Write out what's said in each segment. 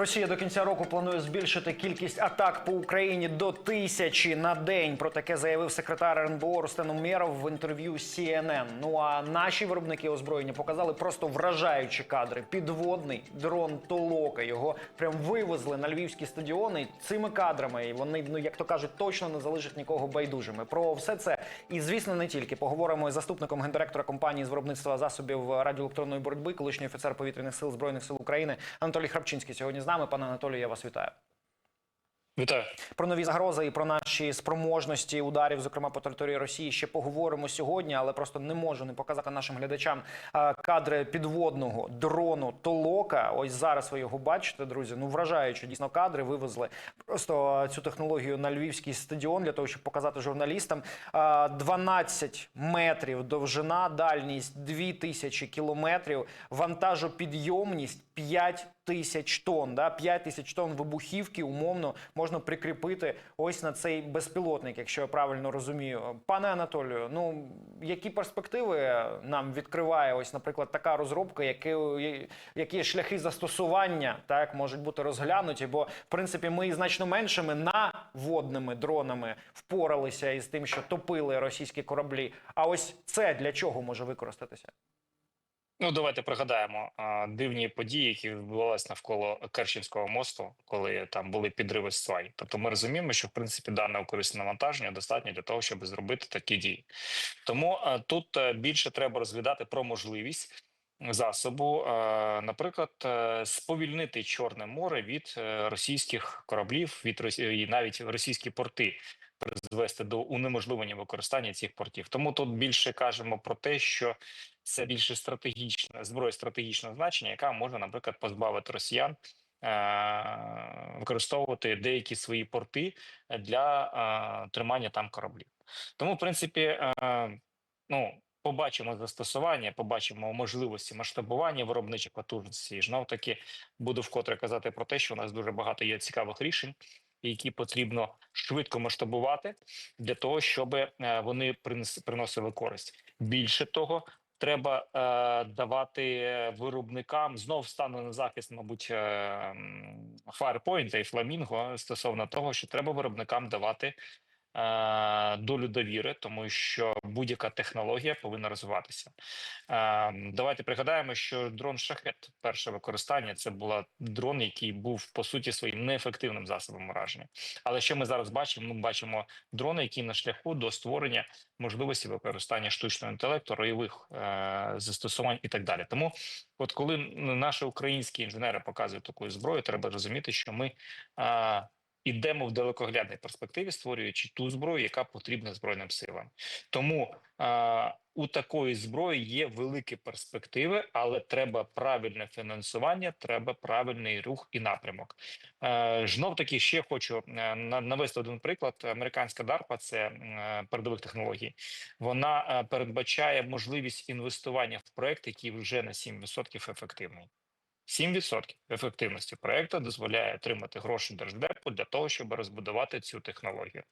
Росія до кінця року планує збільшити кількість атак по Україні до тисячі на день. Про таке заявив секретар РНБО Рустем Умєров в інтерв'ю CNN. Ну а наші виробники озброєння показали просто вражаючі кадри. Підводний дрон Толока. Його прям вивезли на львівські стадіони цими кадрами. І вони, ну як то кажуть, точно не залишать нікого байдужими. Про все це і звісно не тільки поговоримо із заступником гендиректора компанії з виробництва засобів радіоелектронної боротьби, колишній офіцер повітряних сил збройних сил України Анатолій Храпчинський сьогодні з нами. Пане Анатолію, я вас вітаю. Вітаю. Про нові загрози і про наші спроможності ударів, зокрема по території Росії, ще поговоримо сьогодні, але просто не можу не показати нашим глядачам кадри підводного дрону Толока. Ось зараз ви його бачите, друзі. Ну вражаючі дійсно кадри. Вивезли просто цю технологію на львівський стадіон для того, щоб показати журналістам. Е, 12 метрів довжина, дальність 2000 кілометрів, вантажопідйомність 5 тисяч тонн. Да? 5 тисяч тонн вибухівки умовно можна прикріпити ось на цей безпілотник, якщо я правильно розумію. Пане Анатолію, ну які перспективи нам відкриває ось, наприклад, така розробка, які, які шляхи застосування так можуть бути розглянуті? Бо в принципі ми значно меншими наводними дронами впоралися із тим, що топили російські кораблі. А ось це для чого може використатися? Ну, давайте пригадаємо дивні події, які відбувалися навколо Керченського мосту, коли там були підриви свай. Тобто, ми розуміємо, що в принципі дане корисне навантаження достатньо для того, щоб зробити такі дії. Тому тут а, більше треба розглядати про можливість засобу, наприклад, сповільнити Чорне море від е, російських кораблів, від і навіть російські порти. Призвести до унеможливлення використання цих портів, тому тут більше кажемо про те, що це більше стратегічна зброя стратегічного значення, яка може, наприклад, позбавити росіян е- використовувати деякі свої порти для е тримання там кораблів. Тому, в принципі, е ну. Побачимо застосування, побачимо можливості масштабування виробничих потужностей. Знов таки буду вкотре казати про те, що у нас дуже багато є цікавих рішень, які потрібно швидко масштабувати для того, щоб вони приносили користь. Більше того, треба е, давати виробникам знов стану на захист, мабуть, е, Firepoint і Flamingo стосовно того, що треба виробникам давати. Е, Долю довіри, тому що будь-яка технологія повинна розвиватися. Е, Давайте пригадаємо, що дрон шахет, перше використання, це була дрон, який був по суті своїм неефективним засобом ураження. Але що ми зараз бачимо? Ми бачимо дрони, які на шляху до створення можливості використання штучного інтелекту, ройових е, застосувань і так далі. Тому, от коли наші українські інженери показують таку зброю, треба розуміти, що ми. Ідемо в далекоглядній перспективі, створюючи ту зброю, яка потрібна збройним силам. Тому е, у такої зброї є великі перспективи, але треба правильне фінансування, треба правильний рух і напрямок. Е, Знов таки ще хочу е, навести один приклад. Американська DARPA – це е, передових технологій. Вона передбачає можливість інвестування в проект, який вже на 7% ефективний. 7% ефективності проекту дозволяє отримати гроші держдепу для того, щоб розбудувати цю технологію.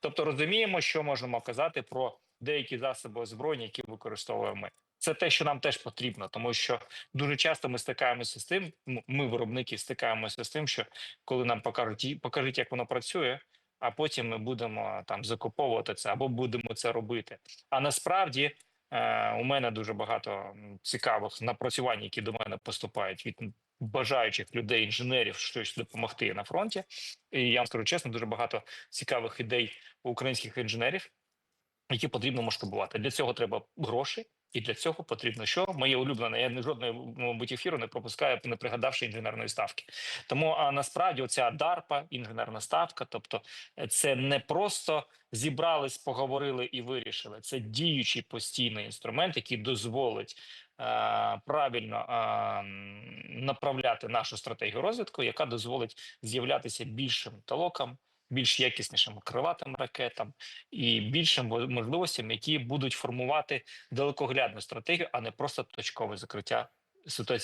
Тобто розуміємо, що можемо казати про деякі засоби озброєння, які використовуємо ми. Це те, що нам теж потрібно, тому що дуже часто ми стикаємося з тим. Ми, виробники, стикаємося з тим, що коли нам покажуть, покажуть, як воно працює, а потім ми будемо там закуповувати це або будемо це робити. А насправді. Е, у мене дуже багато цікавих напрацювань, які до мене поступають від бажаючих людей, інженерів, щось допомогти на фронті. І я вам скажу чесно, дуже багато цікавих ідей українських інженерів, які потрібно масштабувати. Для цього треба гроші. І для цього потрібно що моє улюблене. Я не жодної мабуть ефіру не пропускаю, не пригадавши інженерної ставки. Тому а насправді оця DARPA, інженерна ставка, тобто це не просто зібрались, поговорили і вирішили. Це діючий постійний інструмент, який дозволить е, правильно е, направляти нашу стратегію розвитку, яка дозволить з'являтися більшим талокам більш якіснішим криватим ракетам і більшим можливостям, які будуть формувати далекоглядну стратегію, а не просто точкове закриття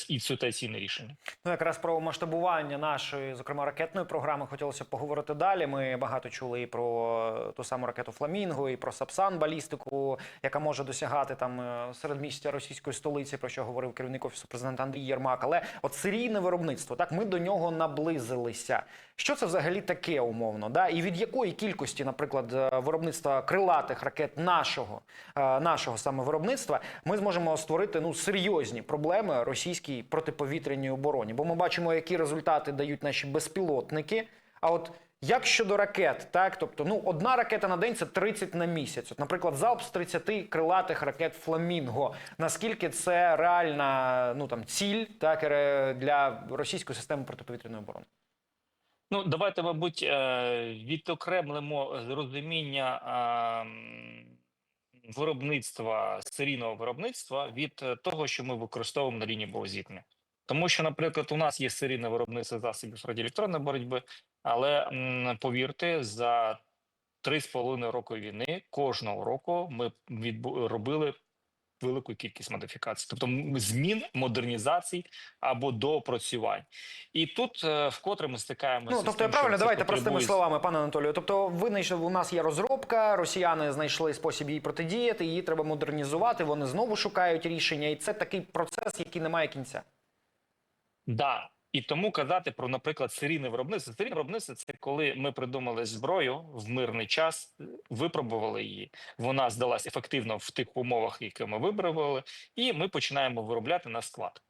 і ситуаційне рішення. Ну, якраз про масштабування нашої, зокрема, ракетної програми хотілося поговорити далі. Ми багато чули і про ту саму ракету Фламінго, і про Сапсан балістику, яка може досягати там е, середмістя російської столиці, про що говорив керівник офісу президента Андрій Єрмак. Але от серійне виробництво, так ми до нього наблизилися. Що це взагалі таке умовно? Да? І від якої кількості, наприклад, е, виробництва крилатих ракет нашого, е, нашого саме виробництва, ми зможемо створити ну серйозні проблеми російській протиповітряній обороні? Бо ми бачимо, які результати дають наші безпілотники. А от як щодо ракет, так тобто, ну одна ракета на день це 30 на місяць. От, наприклад, залп з 30 крилатих ракет Фламінго. Наскільки це реальна ну там ціль, так для російської системи протиповітряної оборони? Ну, давайте, мабуть, е, відокремлимо розуміння е, м, виробництва серійного виробництва від е, того, що ми використовуємо на лінії боєзіткнення. Тому що, наприклад, у нас є серійне виробництво засобів радіоелектронної боротьби, але повірте, за три з половиною роки війни кожного року ми відбу- робили велику кількість модифікацій, тобто змін, модернізацій або доопрацювань. І тут е, вкотре ми стикаємося. Ну з тобто, я тим, правильно, давайте давайте простими словами, пане Анатолію. Тобто, ви знайшли, у нас є розробка, росіяни знайшли спосіб її протидіяти, її треба модернізувати. Вони знову шукають рішення, і це такий процес, який не має кінця. Да. І тому казати про, наприклад, серійне виробництво. Серійне виробництво це коли ми придумали зброю в мирний час, випробували її. Вона здалась ефективно в тих умовах, які ми випробували, і ми починаємо виробляти на склад.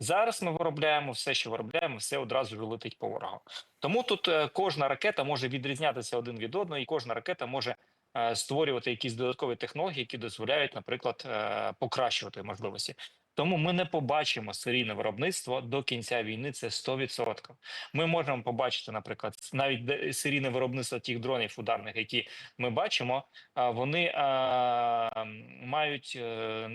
Зараз ми виробляємо все, що виробляємо, все одразу летить по ворогу. Тому тут е, кожна ракета може відрізнятися один від одного, і кожна ракета може е, створювати якісь додаткові технології, які дозволяють, наприклад, е, покращувати можливості. Тому ми не побачимо серійне виробництво до кінця війни. Це 100%. Ми можемо побачити, наприклад, навіть серійне виробництво тих дронів ударних, які ми бачимо, вони а, мають. е,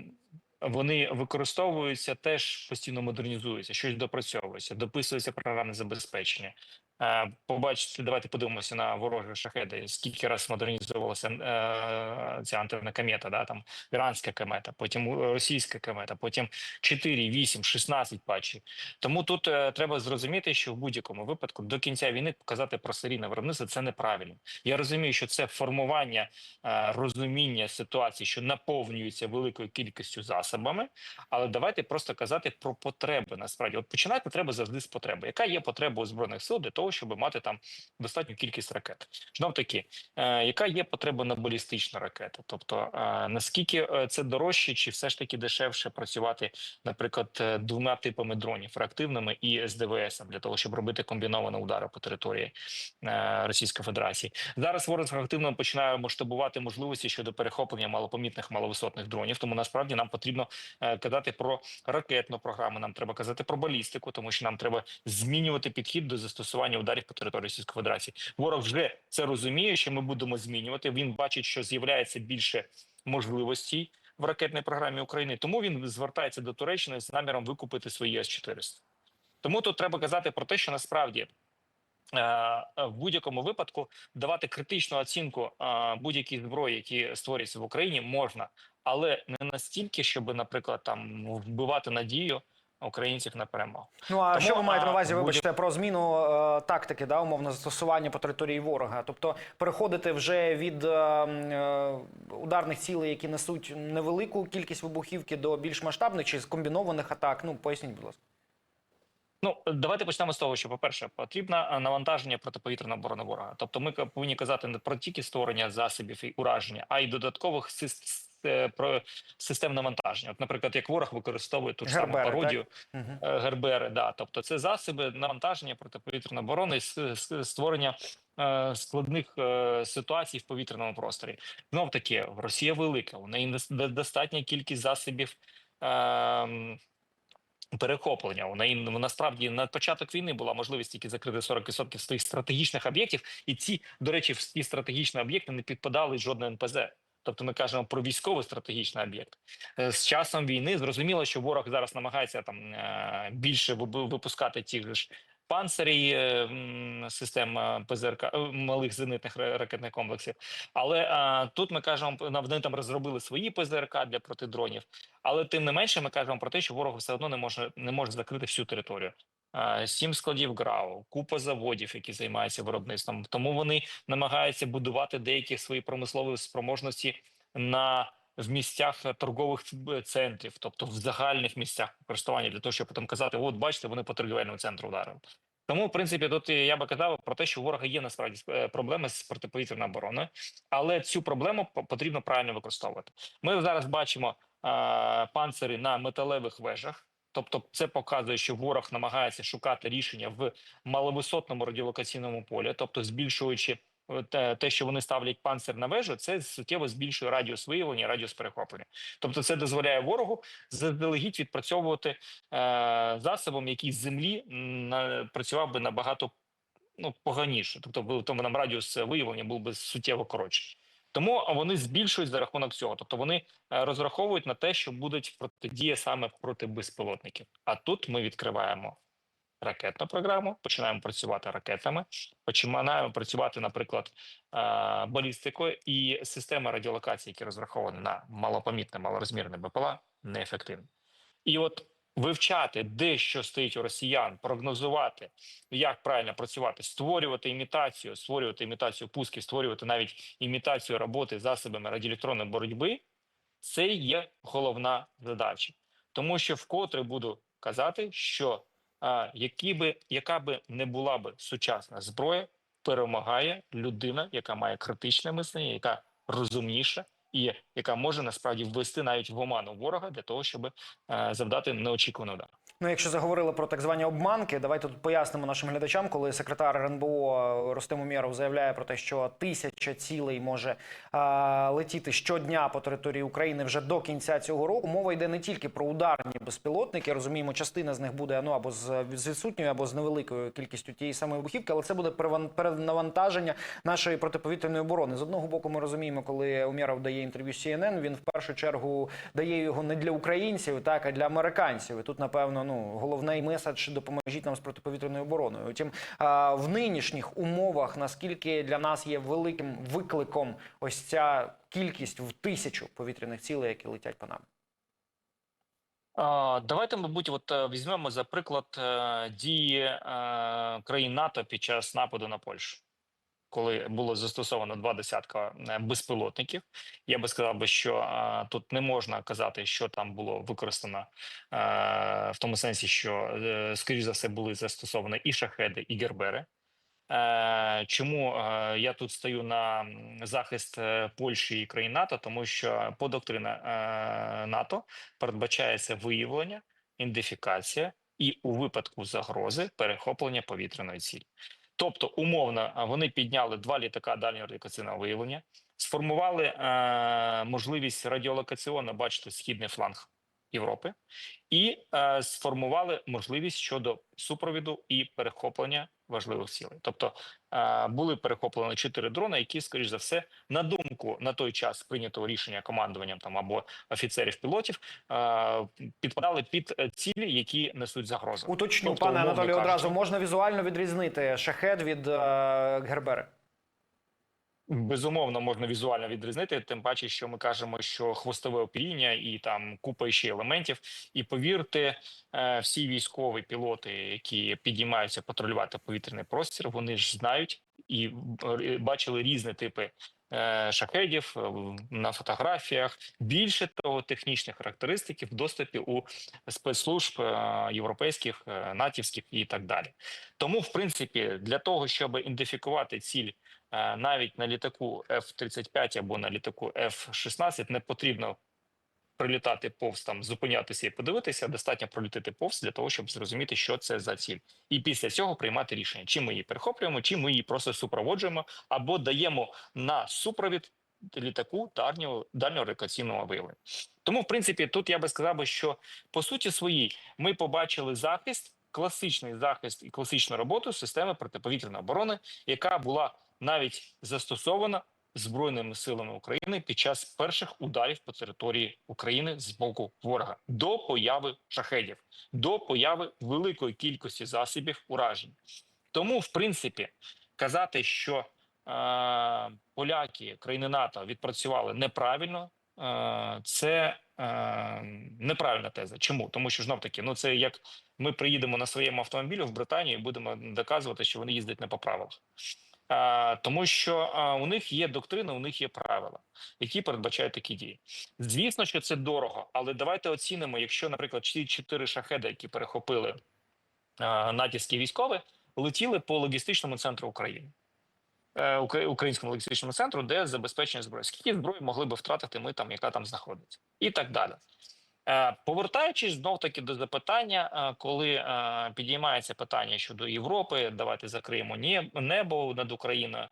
Вони використовуються теж постійно модернізуються, щось допрацьовується, дописується програмне забезпечення. Е, Побачите, давайте подивимося на ворожі шахеди. Скільки раз модернізувалася е, ця антенна комета, да там іранська комета, потім е, російська комета, потім 4, 8, 16 патчів. Тому тут е, треба зрозуміти, що в будь-якому випадку до кінця війни показати про серійне виробництво це неправильно. Я розумію, що це формування е, розуміння ситуації, що наповнюється великою кількістю засобами, але давайте просто казати про потреби. Насправді, от починати треба завжди з потреби. Яка є потреба у збройних сил для того, щоб мати там достатню кількість ракет? Знов таки, е, яка є потреба на балістичну ракету? Тобто е, наскільки е, це дорожче, чи все ж таки дешевше працювати, наприклад, е, двома типами дронів реактивними і СДВС для того, щоб робити комбіновані удари по території е, Російської Федерації? Зараз ворог активно починає масштабувати можливості щодо перехоплення малопомітних маловисотних дронів. Тому насправді нам потрібно е, казати про ракетну програму. Нам треба казати про балістику, тому що нам треба змінювати підхід до застосування ударів по території Російської Федерації. Ворог вже це розуміє, що ми будемо змінювати. Він бачить, що з'являється більше можливостей в ракетній програмі України. Тому він звертається до Туреччини з наміром викупити свої С-400. Тому тут треба казати про те, що насправді е, в будь-якому випадку давати критичну оцінку е, будь-якій зброї, які створюються в Україні, можна, але не настільки, щоб, наприклад, там вбивати надію українців на перемогу. Ну а Тому, що ви маєте на увазі? будь- Вибачте про зміну е, тактики, да, умовно застосування по території ворога, тобто переходити вже від е, е, ударних цілей, які несуть невелику кількість вибухівки, до більш масштабних чи скомбінованих атак. Ну поясніть, будь ласка. Ну давайте почнемо з того, що по перше, потрібно е, навантаження протиповітряної оборони ворога. Тобто, ми повинні казати не про тільки створення засобів і ураження, а й додаткових про систем навантаження. От, наприклад, як ворог використовує ту ж саму так? пародію Угу. е, Гербери, да, тобто це засоби навантаження протиповітряної оборони, створення е, складних е, ситуацій в повітряному просторі. Знов таки, Росія велика, у неї дос- достатня кількість засобів. Е, Перехоплення у неї ну, насправді на початок війни була можливість тільки закрити 40% своїх стратегічних об'єктів, і ці, до речі, в ці стратегічні об'єкти не підпадали жодне НПЗ. Тобто ми кажемо про військовий стратегічний об'єкт. Е, З часом війни зрозуміло, що ворог зараз намагається там е, більше вип- випускати тих ж панцирі е, систем ПЗРК малих зенитних ракетних комплексів. Але е, тут ми кажемо, вони там розробили свої ПЗРК для протидронів. Але тим не менше, ми кажемо про те, що ворог все одно не може не може закрити всю територію. Е, Сім складів ГРАУ, купа заводів, які займаються виробництвом. Тому вони намагаються будувати деякі свої промислові спроможності на в місцях е, торгових центрів, тобто в загальних місцях користування, для того, щоб потім казати: от бачите, вони по торгівельному центру ударили. Тому, в принципі, тут е, я би казав про те, що у ворога є насправді е, проблеми з протиповітряною обороною, але цю проблему потрібно правильно використовувати. Ми зараз бачимо е, панцири на металевих вежах. Тобто, це показує, що ворог намагається шукати рішення в маловисотному радіолокаційному полі, тобто збільшуючи е, те, що вони ставлять панцир на вежу, це суттєво збільшує радіус виявлення, радіус перехоплення. Тобто, це дозволяє ворогу заздалегідь відпрацьовувати е, засобом, який з землі на, працював би набагато ну поганіше. Тобто, тому нам радіус виявлення був би суттєво коротший. Тому вони збільшують за рахунок цього. Тобто вони е, розраховують на те, що будуть протидія саме проти безпілотників. А тут ми відкриваємо ракетну програму, починаємо працювати ракетами, починаємо працювати, наприклад, е, балістикою і система радіолокації, які розраховані на малопомітне, малорозмірне БПЛА, неефективні. І от вивчати, де що стоїть у росіян, прогнозувати, як правильно працювати, створювати імітацію, створювати імітацію пусків, створювати навіть імітацію роботи засобами радіоелектронної боротьби, це є головна задача. Тому що вкотре буду казати, що а, які би, яка би не була би сучасна зброя, перемагає людина, яка має критичне мислення, яка розумніша і яка може насправді ввести навіть в оману ворога для того, щоб е, завдати неочікуваний удар. Ну, якщо заговорили про так звані обманки, давайте тут пояснимо нашим глядачам, коли секретар РНБО Ростем Умєров заявляє про те, що тисяча цілей може а, летіти щодня по території України вже до кінця цього року. Мова йде не тільки про ударні безпілотники. Розуміємо, частина з них буде ну або з з відсутньою, або з невеликою кількістю тієї самої вибухівки, але це буде перенавантаження нашої протиповітряної оборони. З одного боку, ми розуміємо, коли Умєров дає інтерв'ю CNN, він в першу чергу дає його не для українців, так а для американців. І тут, напевно, ну головний меседж допоможіть нам з протиповітряною обороною. Утім, в нинішніх умовах наскільки для нас є великим викликом ось ця кількість в тисячу повітряних цілей, які летять по нам. Давайте, мабуть, от е, візьмемо за приклад е, дії е, країн НАТО під час нападу на Польщу, коли було застосовано два десятка е, безпілотників. Я би сказав би, що тут не можна казати, що там було використано е, в тому сенсі, що е, скоріш за все були застосовані і шахеди, і гербери. Чому я тут стою на захист Польщі і країн НАТО? Тому що по доктрина НАТО передбачається виявлення, ідентифікація і у випадку загрози перехоплення повітряної цілі. Тобто, умовно, вони підняли два літака дальнього радіолокаційного виявлення, сформували е, можливість радіолокаційно бачити східний фланг Європи, і е, сформували можливість щодо супровіду і перехоплення важливих цілей. Тобто були перехоплені чотири дрони, які, скоріш за все, на думку на той час прийнятого рішення командуванням там або офіцерів пілотів, підпадали під е, цілі, які несуть загрозу. Уточню, Тобто, пане Анатолію, одразу можна візуально відрізнити шахет від е, гербери. Безумовно, можна візуально відрізнити, тим паче, що ми кажемо, що хвостове опіріння і там купа ще елементів. І повірте, е, всі військові пілоти, які підіймаються патрулювати повітряний простір, вони ж знають і е, бачили різні типи е, шахедів на фотографіях. Більше того, технічні характеристики в доступі у спецслужб європейських, натівських і так далі. Тому, в принципі, для того, щоб ідентифікувати ціль навіть на літаку F-35 або на літаку F-16 не потрібно прилітати повз там, зупинятися і подивитися. Достатньо пролітати повз для того, щоб зрозуміти, що це за ціль, і після цього приймати рішення, чи ми її перехоплюємо, чи ми її просто супроводжуємо, або даємо на супровід літаку дальнього дальнього рекаційного виявлення. Тому, в принципі, тут я би сказав, що по суті своїй ми побачили захист, класичний захист і класичну роботу системи протиповітряної оборони, яка була навіть застосована збройними силами України під час перших ударів по території України з боку ворога до появи шахедів, до появи великої кількості засобів уражень. Тому, в принципі, казати, що е, поляки, країни НАТО відпрацювали неправильно, е, це е, неправильна теза. Чому? Тому що знов таки, ну це як ми приїдемо на своєму автомобілі в Британію і будемо доказувати, що вони їздять не по правилах. А, тому що у них є доктрина, у них є правила, які передбачають такі дії. Звісно, що це дорого, але давайте оцінимо, якщо, наприклад, ці чотири шахеди, які перехопили натівські військові, летіли по логістичному центру України. Е, Українському логістичному центру, де забезпечення зброї. Скільки зброї могли би втратити ми там, яка там знаходиться, і так далі. Е, Повертаючись знов таки до запитання, е, коли е, підіймається питання щодо Європи, давайте закриємо небо над Україною.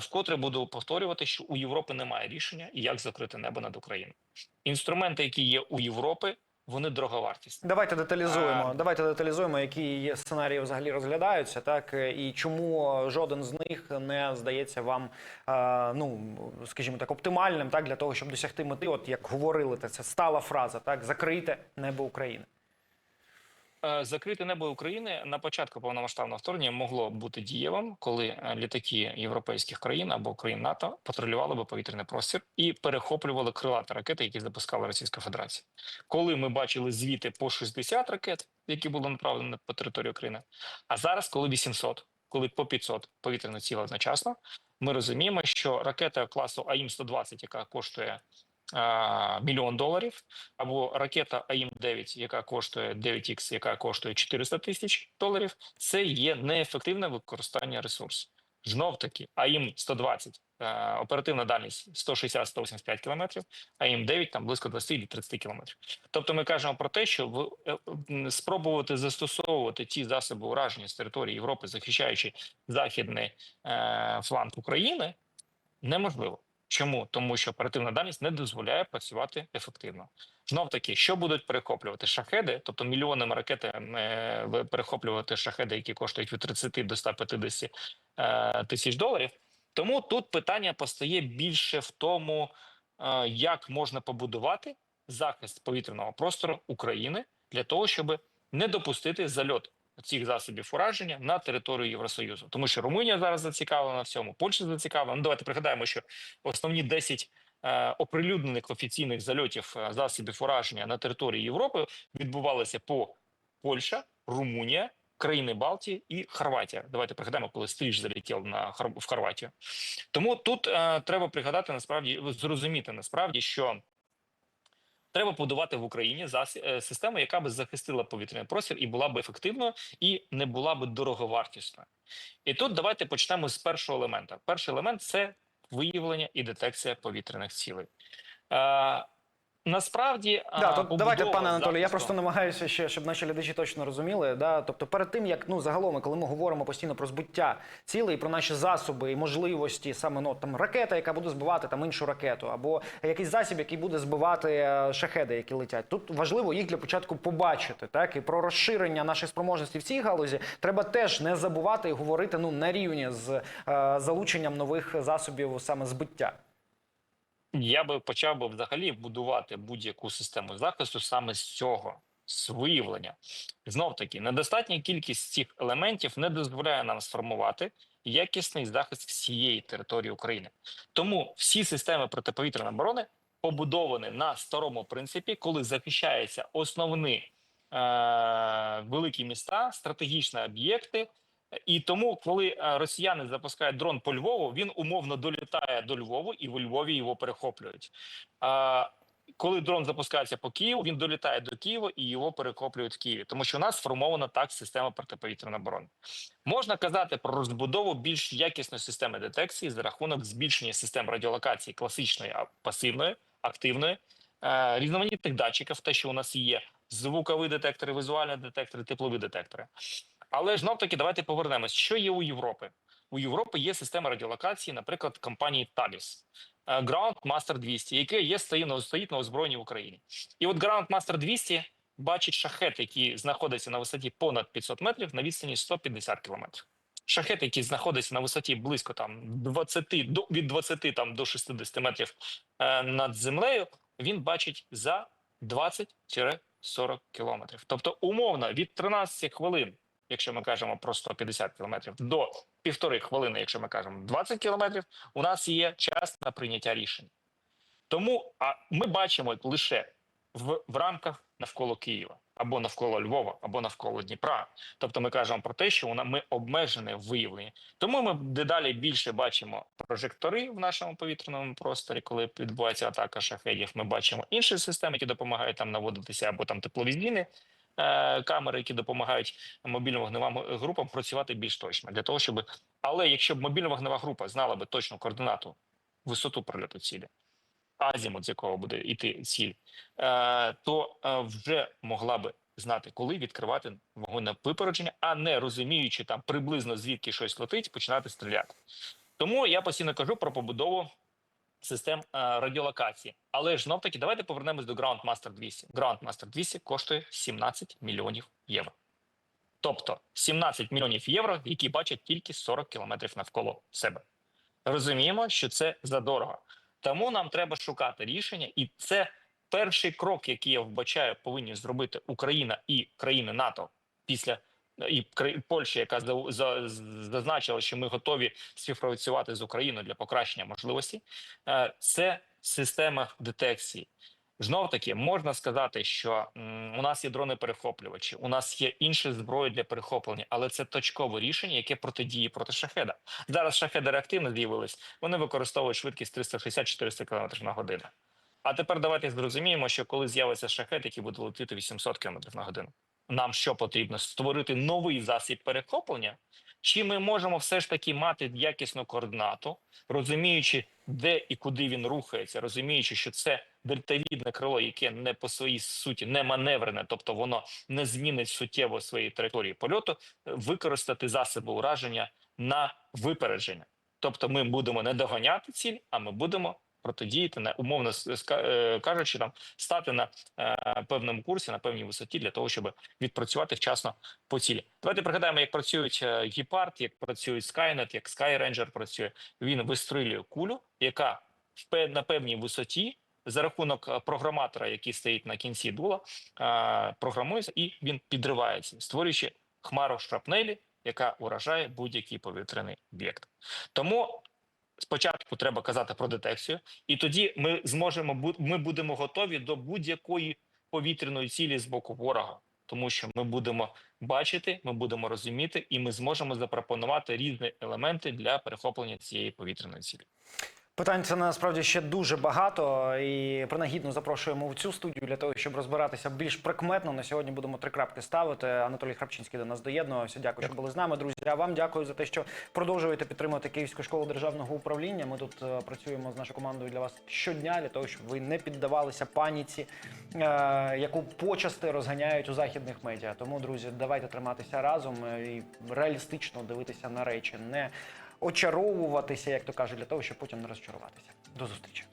Вкотре буду повторювати, що у Європи немає рішення, як закрити небо над Україною. Інструменти, які є у Європи, вони дороговартісні. Давайте деталізуємо. А- Давайте деталізуємо, які сценарії взагалі розглядаються, так е, і чому жоден з них не здається вам, е, ну скажімо так, оптимальним, так для того, щоб досягти мети. От як говорили, це стала фраза, так закрийте небо України. Е, Закрите небо України на початку повномасштабного вторгнення могло бути дієвим, коли е, літаки європейських країн або країн НАТО патрулювали би повітряний простір і перехоплювали крилаті ракети, які запускала Російська Федерація. Коли ми бачили звіти по 60 ракет, які були направлені по території України, а зараз, коли 800, коли по 500 повітряних цілей одночасно, ми розуміємо, що ракета класу АІМ-120, яка коштує мільйон доларів, або ракета АІМ-9, яка коштує 9Х, яка коштує 400 тисяч доларів, це є неефективне використання ресурсу. Знов таки, АІМ-120, е, оперативна дальність 160-185 кілометрів, АІМ-9 там близько 20-30 кілометрів. Тобто ми кажемо про те, що в, е, спробувати застосовувати ті засоби ураження з території Європи, захищаючи західний е, фланг України, неможливо. Чому? Тому що оперативна дальність не дозволяє працювати ефективно. Знов таки, що будуть перехоплювати шахеди, тобто мільйонними ракетами е, перехоплювати шахеди, які коштують від 30 до 150 е, тисяч доларів. Тому тут питання постає більше в тому, е, як можна побудувати захист повітряного простору України для того, щоб не допустити зальот цих засобів ураження на територію Євросоюзу, тому що Румунія зараз зацікавлена в цьому, Польща зацікавлена. Ну давайте пригадаємо, що основні 10 е, оприлюднених офіційних зальотів е, засобів ураження на території Європи відбувалися по Польща, Румунія, країни Балтії і Хорватія. Давайте пригадаємо, коли стріж залетів на в Хорватію. Тому тут е, треба пригадати насправді зрозуміти насправді, що треба будувати в Україні зас... е, систему, яка би захистила повітряний простір і була б ефективною, і не була б дороговартісною. І тут давайте почнемо з першого елемента. Перший елемент це виявлення і детекція повітряних цілей. Насправді, Да, то давайте, пане Анатолій, я просто намагаюся ще, щоб наші глядачі точно розуміли. Да? Тобто, перед тим як ну загалом, коли ми говоримо постійно про збиття цілей, про наші засоби і можливості, саме ну там ракета, яка буде збивати там іншу ракету, або якийсь засіб, який буде збивати е, шахеди, які летять. Тут важливо їх для початку побачити. Так і про розширення наших спроможностей в цій галузі треба теж не забувати і говорити ну на рівні з е, залученням нових засобів саме збиття. Я би почав би взагалі будувати будь-яку систему захисту саме з цього, з виявлення. Знов таки, недостатня кількість цих елементів не дозволяє нам сформувати якісний захист всієї території України. Тому всі системи протиповітряної оборони побудовані на старому принципі, коли захищаються основні е- великі міста, стратегічні об'єкти. І тому, коли е, росіяни запускають дрон по Львову, він умовно долітає до Львову, і в Львові його перехоплюють. А коли дрон запускається по Києву, він долітає до Києва і його перехоплюють в Києві, тому що у нас сформована так система протиповітряної оборони. Можна казати про розбудову більш якісної системи детекції за рахунок збільшення систем радіолокації класичної, а пасивної, активної, е, різноманітних датчиків, те, що у нас є, звукові детектори, візуальні детектори, теплові детектори. Але знов таки давайте повернемось. Що є у Європи? У Європи є система радіолокації, наприклад, компанії Thales. е, Ground Master 200, яке є стоїть на озброєнні в Україні. І от Ground Master 200 бачить шахет, який знаходиться на висоті понад 500 метрів на відстані 150 кілометрів. шахет, який знаходиться на висоті близько там 20 до від 20 там до 60 метрів е, над землею, він бачить за 20-40 кілометрів. Тобто, умовно, від 13 хвилин, якщо ми кажемо про 150 кілометрів, до півтори хвилини, якщо ми кажемо 20 кілометрів, у нас є час на прийняття рішень. Тому а ми бачимо лише в, в рамках навколо Києва або навколо Львова, або навколо Дніпра. Тобто ми кажемо про те, що ми обмежені в виявленні. Тому ми дедалі більше бачимо прожектори в нашому повітряному просторі, коли відбувається атака шахедів. Ми бачимо інші системи, які допомагають там наводитися, або там тепловізійні камери, які допомагають мобільним вогневим групам працювати більш точно для того, щоб але якщо б мобільна вогнева група знала би точну координату, висоту прольоту цілі, азімут, з якого буде йти ціль, е, то е, вже могла би знати, коли відкривати вогонь на випередження, а не розуміючи там приблизно звідки щось летить, починати стріляти. Тому я постійно кажу про побудову систем е, радіолокації. Але ж знов таки, давайте повернемось до Groundmaster 200. Groundmaster 200 коштує 17 мільйонів євро. Тобто 17 мільйонів євро, які бачать тільки 40 кілометрів навколо себе. Розуміємо, що це задорого. Тому нам треба шукати рішення, і це перший крок, який я вбачаю, повинні зробити Україна і країни НАТО після і Польща, яка за- за- зазначила, що ми готові співпрацювати з Україною для покращення можливості. Е, Це система детекції. Знов таки можна сказати, що у нас є дрони-перехоплювачі, у нас є інші зброї для перехоплення, але це точкове рішення, яке протидіє проти шахеда. Зараз шахеди реактивно з'явились. Вони використовують швидкість 360-400 км на годину. А тепер давайте зрозуміємо, що коли з'явиться шахет, який буде летіти 800 км на годину, нам що потрібно створити новий засіб перехоплення? Чи ми можемо все ж таки мати якісну координату, розуміючи, де і куди він рухається, розуміючи, що це дельтавідне крило, яке не по своїй суті не маневрене, тобто воно не змінить суттєво своєї траєкторії польоту, використати засоби ураження на випередження. Тобто, ми будемо не доганяти ціль, а ми будемо протидіяти на умовно ска- е, кажучи, там стати на е, певному курсі, на певній висоті для того, щоб відпрацювати вчасно по цілі. Давайте пригадаємо, як працюють е, Гепард, як працюють Skynet, як Sky Ranger працює. Він вистрілює кулю, яка в на певній висоті за рахунок е, програматора, який стоїть на кінці дула, е, програмується і він підривається, створюючи хмару шрапнелі, яка уражає будь-який повітряний об'єкт. Тому спочатку треба казати про детекцію, і тоді ми зможемо ми будемо готові до будь-якої повітряної цілі з боку ворога, тому що ми будемо бачити, ми будемо розуміти, і ми зможемо запропонувати різні елементи для перехоплення цієї повітряної цілі. Питань це насправді ще дуже багато, і принагідно запрошуємо в цю студію для того, щоб розбиратися більш прикметно. На сьогодні будемо три крапки ставити. Анатолій Храпчинський до нас доєднувався. Дякую, що були з нами, друзі. А вам дякую за те, що продовжуєте підтримувати Київську школу державного управління. Ми тут е, працюємо з нашою командою для вас щодня, для того, щоб ви не піддавалися паніці, е, яку почасти розганяють у західних медіа. Тому, друзі, давайте триматися разом е, і реалістично дивитися на речі, не очаровуватися, як то кажуть, для того, щоб потім не розчаруватися. До зустрічі.